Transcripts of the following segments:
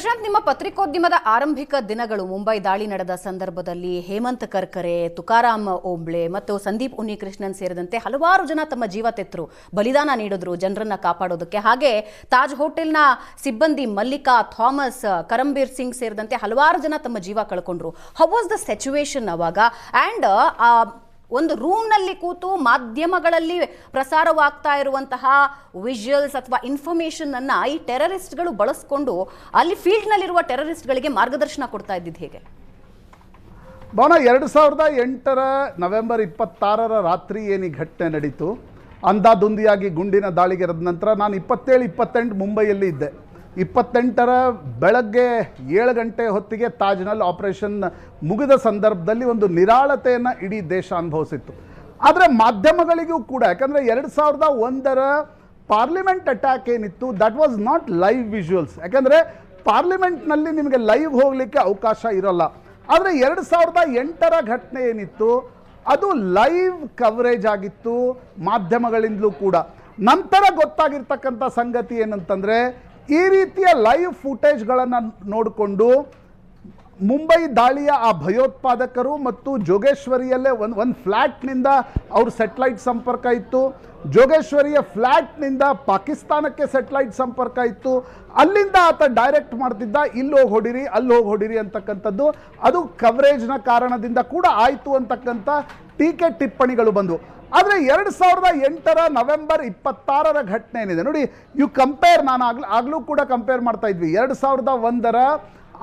ಪ್ರಶಾಂತ್, ನಿಮ್ಮ ಪತ್ರಿಕೋದ್ಯಮದ ಆರಂಭಿಕ ದಿನಗಳು ಮುಂಬೈ ದಾಳಿ ನಡೆದ ಸಂದರ್ಭದಲ್ಲಿ ಹೇಮಂತ್ ಕರ್ಕರೆ, ತುಕಾರಾಮ್ ಓಂಬ್ಳೆ ಮತ್ತು ಸಂದೀಪ್ ಉನ್ನಿಕೃಷ್ಣನ್ ಸೇರಿದಂತೆ ಹಲವಾರು ಜನ ತಮ್ಮ ಜೀವ ತೆತ್ತರು. ಬಲಿದಾನ ನೀಡಿದ್ರು ಜನರನ್ನ ಕಾಪಾಡೋದಕ್ಕೆ. ಹಾಗೆ ತಾಜ್ ಹೋಟೆಲ್ನ ಸಿಬ್ಬಂದಿ ಮಲ್ಲಿಕಾ, ಥಾಮಸ್, ಕರಂಬೀರ್ ಸಿಂಗ್ ಸೇರಿದಂತೆ ಹಲವಾರು ಜನ ತಮ್ಮ ಜೀವ ಕಳ್ಕೊಂಡ್ರು. ಹೌ ವಾಸ್ ದ ಸಿಚುವೇಶನ್ ಅವಾಗ? ಆ್ಯಂಡ್ ಒಂದು ರೂಮ್ನಲ್ಲಿ ಕೂತು ಮಾಧ್ಯಮಗಳಲ್ಲಿ ಪ್ರಸಾರವಾಗ್ತಾ ಇರುವಂತಹ ವಿಜುವಲ್ಸ್ ಅಥವಾ ಇನ್ಫಾರ್ಮೇಷನ್ ಅನ್ನ ಈ ಟೆರರಿಸ್ಟ್ಗಳು ಬಳಸ್ಕೊಂಡು ಅಲ್ಲಿ ಫೀಲ್ಡ್ನಲ್ಲಿರುವ ಟೆರರಿಸ್ಟ್ಗಳಿಗೆ ಮಾರ್ಗದರ್ಶನ ಕೊಡ್ತಾ ಇದ್ದಿದ್ದು ಹೇಗೆ? ಭವನ, ಎರಡು ಸಾವಿರದ ಎಂಟರ ನವೆಂಬರ್ ಇಪ್ಪತ್ತಾರರ ರಾತ್ರಿ ಏನು ಈ ಘಟನೆ ನಡೀತು? ಅಂದಾದುಂದಿಯಾಗಿ ಗುಂಡಿನ ದಾಳಿಗೆ ಎರೆದ ನಂತರ ನಾನು ಇಪ್ಪತ್ತೇಳು, ಇಪ್ಪತ್ತೆಂಟು ಮುಂಬೈಯಲ್ಲಿ ಇದ್ದೆ. ಇಪ್ಪತ್ತೆಂಟರ ಬೆಳಗ್ಗೆ ಏಳು ಗಂಟೆ ಹೊತ್ತಿಗೆ ತಾಜ್ನಲ್ಲಿ ಆಪರೇಷನ್ ಮುಗಿದ ಸಂದರ್ಭದಲ್ಲಿ ಒಂದು ನಿರಾಳತೆಯನ್ನು ಇಡೀ ದೇಶ ಅನುಭವಿಸಿತ್ತು. ಆದರೆ ಮಾಧ್ಯಮಗಳಿಗೂ ಕೂಡ, ಯಾಕಂದರೆ ಎರಡು ಸಾವಿರದ ಒಂದರ ಪಾರ್ಲಿಮೆಂಟ್ ಅಟ್ಯಾಕ್ ಏನಿತ್ತು that was not live visuals ಯಾಕಂದರೆ ಪಾರ್ಲಿಮೆಂಟ್ನಲ್ಲಿ ನಿಮಗೆ ಲೈವ್ ಹೋಗಲಿಕ್ಕೆ ಅವಕಾಶ ಇರೋಲ್ಲ. ಆದರೆ ಎರಡು ಸಾವಿರದ ಎಂಟರ ಘಟನೆ ಏನಿತ್ತು, ಅದು ಲೈವ್ ಕವರೇಜ್ ಆಗಿತ್ತು ಮಾಧ್ಯಮಗಳಿಂದಲೂ ಕೂಡ. ನಂತರ ಗೊತ್ತಾಗಿರ್ತಕ್ಕಂಥ ಸಂಗತಿ ಏನಂತಂದರೆ ಈ ರೀತಿಯ ಲೈವ್ ಫುಟೇಜ್ಗಳನ್ನು ನೋಡಿಕೊಂಡು ಮುಂಬೈ ದಾಳಿಯ ಆ ಭಯೋತ್ಪಾದಕರು ಮತ್ತು ಜೋಗೇಶ್ವರಿಯಲ್ಲೇ ಒಂದು ಒಂದು ಫ್ಲ್ಯಾಟ್ನಿಂದ ಅವ್ರ ಸೆಟ್ಲೈಟ್ ಸಂಪರ್ಕ ಇತ್ತು. ಜೋಗೇಶ್ವರಿಯ ಫ್ಲ್ಯಾಟ್ನಿಂದ ಪಾಕಿಸ್ತಾನಕ್ಕೆ ಸೆಟ್ಲೈಟ್ ಸಂಪರ್ಕ ಇತ್ತು. ಅಲ್ಲಿಂದ ಆತ ಡೈರೆಕ್ಟ್ ಮಾಡ್ತಿದ್ದ, ಇಲ್ಲಿ ಹೋಗಿ ಹೊಡಿರಿ, ಅಲ್ಲಿ ಹೋಗಿ ಹೊಡಿರಿ ಅಂತಕ್ಕಂಥದ್ದು. ಅದು ಕವರೇಜ್ನ ಕಾರಣದಿಂದ ಕೂಡ ಆಯಿತು ಅಂತಕ್ಕಂಥ ಟೀಕೆ ಟಿಪ್ಪಣಿಗಳು ಬಂದವು. ಆದರೆ ಎರಡು ಸಾವಿರದ ಎಂಟರ ನವೆಂಬರ್ ಇಪ್ಪತ್ತಾರರ ಘಟನೆ ಏನಿದೆ? ನೋಡಿ ಯು ಕಂಪೇರ್ ನಾನು ಆಗ್ಲ, ಆಗಲೂ ಕೂಡ ಕಂಪೇರ್ ಮಾಡ್ತಾ ಇದ್ವಿ. ಎರಡು ಸಾವಿರದ ಒಂದರ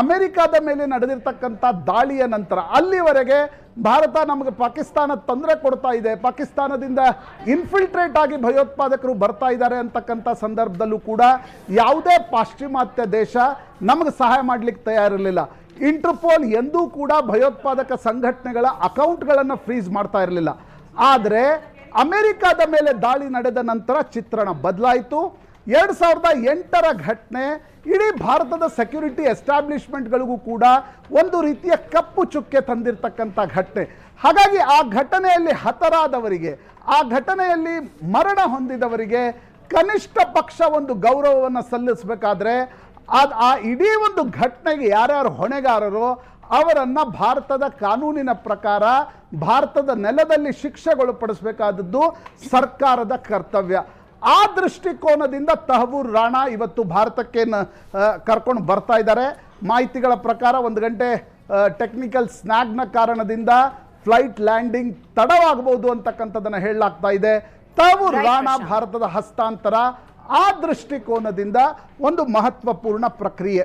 ಅಮೆರಿಕಾದ ಮೇಲೆ ನಡೆದಿರ್ತಕ್ಕಂಥ ದಾಳಿಯ ನಂತರ ಅಲ್ಲಿವರೆಗೆ ಭಾರತ ನಮಗೆ ಪಾಕಿಸ್ತಾನ ತೊಂದರೆ ಕೊಡ್ತಾ ಇದೆ. ಪಾಕಿಸ್ತಾನದಿಂದ ಇನ್ಫಿಲ್ಟ್ರೇಟ್ ಆಗಿ ಭಯೋತ್ಪಾದಕರು ಬರ್ತಾ ಇದ್ದಾರೆ ಅಂತಕ್ಕಂಥ ಸಂದರ್ಭದಲ್ಲೂ ಕೂಡ ಯಾವುದೇ ಪಾಶ್ಚಿಮಾತ್ಯ ದೇಶ ನಮಗೆ ಸಹಾಯ ಮಾಡಲಿಕ್ಕೆ ತಯಾರಿರಲಿಲ್ಲ. ಇಂಟರ್ಪೋಲ್ ಎಂದೂ ಕೂಡ ಭಯೋತ್ಪಾದಕ ಸಂಘಟನೆಗಳ ಅಕೌಂಟ್ಗಳನ್ನು ಫ್ರೀಸ್ ಮಾಡ್ತಾ ಇರಲಿಲ್ಲ. ಆದರೆ ಅಮೆರಿಕದ ಮೇಲೆ ದಾಳಿ ನಡೆದ ನಂತರ ಚಿತ್ರಣ ಬದಲಾಯಿತು. ಎರಡು ಸಾವಿರದ ಎಂಟರ ಘಟನೆ, ಇಡೀ ಭಾರತದ ಸೆಕ್ಯೂರಿಟಿ ಎಸ್ಟಾಬ್ಲಿಷ್ಮೆಂಟ್ಗಳಿಗೂ ಕೂಡ ಒಂದು ರೀತಿಯ ಕಪ್ಪು ಚುಕ್ಕೆ ತಂದಿರತಕ್ಕಂಥ ಘಟನೆ. ಹಾಗಾಗಿ ಆ ಘಟನೆಯಲ್ಲಿ ಹತರಾದವರಿಗೆ, ಆ ಘಟನೆಯಲ್ಲಿ ಮರಣ ಹೊಂದಿದವರಿಗೆ ಕನಿಷ್ಠ ಪಕ್ಷ ಒಂದು ಗೌರವವನ್ನು ಸಲ್ಲಿಸಬೇಕಾದ್ರೆ ಅದು ಆ ಇಡೀ ಒಂದು ಘಟನೆಗೆ ಯಾರ್ಯಾರು ಹೊಣೆಗಾರರೋ ಅವರನ್ನು ಭಾರತದ ಕಾನೂನಿನ ಪ್ರಕಾರ ಭಾರತದ ನೆಲದಲ್ಲಿ ಶಿಕ್ಷೆಗೊಳಪಡಿಸಬೇಕಾದದ್ದು ಸರ್ಕಾರದ ಕರ್ತವ್ಯ. ಆ ದೃಷ್ಟಿಕೋನದಿಂದ ತಹಬೂರ್ ರಾಣಾ ಇವತ್ತು ಭಾರತಕ್ಕೆ ಕರ್ಕೊಂಡು ಬರ್ತಾ ಇದ್ದಾರೆ. ಮಾಹಿತಿಗಳ ಪ್ರಕಾರ ಒಂದು ಗಂಟೆ ಟೆಕ್ನಿಕಲ್ ಸ್ನ್ಯಾಗ್ನ ಕಾರಣದಿಂದ ಫ್ಲೈಟ್ ಲ್ಯಾಂಡಿಂಗ್ ತಡವಾಗಬಹುದು ಅಂತಕ್ಕಂಥದ್ದನ್ನು ಹೇಳಲಾಗ್ತಾ ಇದೆ. ತಹಬೂರ್ ರಾಣಾ ಭಾರತದ ಹಸ್ತಾಂತರ ಆ ದೃಷ್ಟಿಕೋನದಿಂದ ಒಂದು ಮಹತ್ವಪೂರ್ಣ ಪ್ರಕ್ರಿಯೆ.